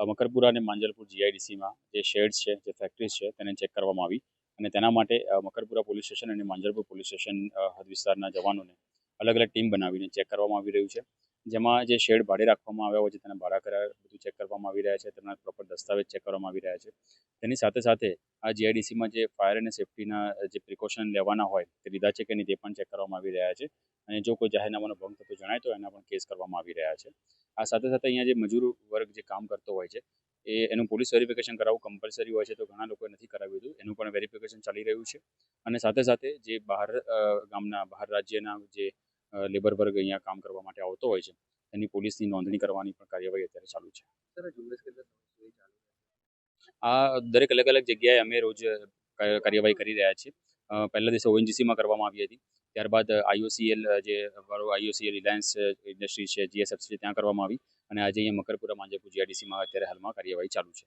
મકરપુરા અને માંજલપુર જીઆઈડીસીમાં જે શેડ્સ છે, જે ફેક્ટરીઝ છે, તેને ચેક કરવામાં આવી અને તેના માટે મકરપુરા પોલીસ સ્ટેશન અને માંજલપુર પોલીસ સ્ટેશન હદ વિસ્તારના જવાનોને અલગ અલગ ટીમ બનાવીને ચેક કરવામાં આવી રહ્યું છે. જેમાં જે શેડ ભાડે રાખવામાં આવ્યા હોય છે, તેના ભાડા કરાર બધું ચેક કરવામાં આવી રહ્યા છે, તેમના પ્રોપર દસ્તાવેજ ચેક કરવામાં આવી રહ્યા છે. તેની સાથે સાથે આ જીઆઈડીસીમાં જે ફાયર અને સેફટીના જે પ્રિકોશન લેવાના હોય, તે લીધા છે કે નહીં તે પણ ચેક કરવામાં આવી રહ્યા છે. અને જો કોઈ જાહેરનામાનો ભંગ થતો જણાય તો એના પણ કેસ કરવામાં આવી રહ્યા છે. આ સાથે સાથે અહીંયા જે મજૂર વર્ગ જે કામ કરતો હોય છે એ એનું પોલીસ વેરિફિકેશન કરાવવું કમ્પલસરી હોય છે તો ઘણા લોકોએ નથી કરાવ્યું હતું. એનું પણ વેરિફિકેશન ચાલી રહ્યું છે. અને સાથે સાથે જે બહાર ગામના બહાર રાજ્યના જે લેબર વર્ગ અહીંયા કામ કરવા માટે આવતો હોય છે એની પોલીસની નોંધણી કરવાની પણ કાર્યવાહી અત્યારે ચાલુ છે. આ દરેક અલગ અલગ જગ્યાએ અમે રોજ કાર્યવાહી કરી રહ્યા છીએ. પહેલા દિવસે ઓએનજીસીમાં કરવામાં આવી હતી. ત્યારબાદ આઈઓસીએલ જે અમારો આઈઓસીએલ રિલાયન્સ ઇન્ડસ્ટ્રી છે જીએસએફસી ત્યાં કરવામાં આવી. અને આજે અહીંયા મકરપુરા માંજલપુર જીઆઈડીસીમાં અત્યારે હાલમાં કાર્યવાહી ચાલુ છે.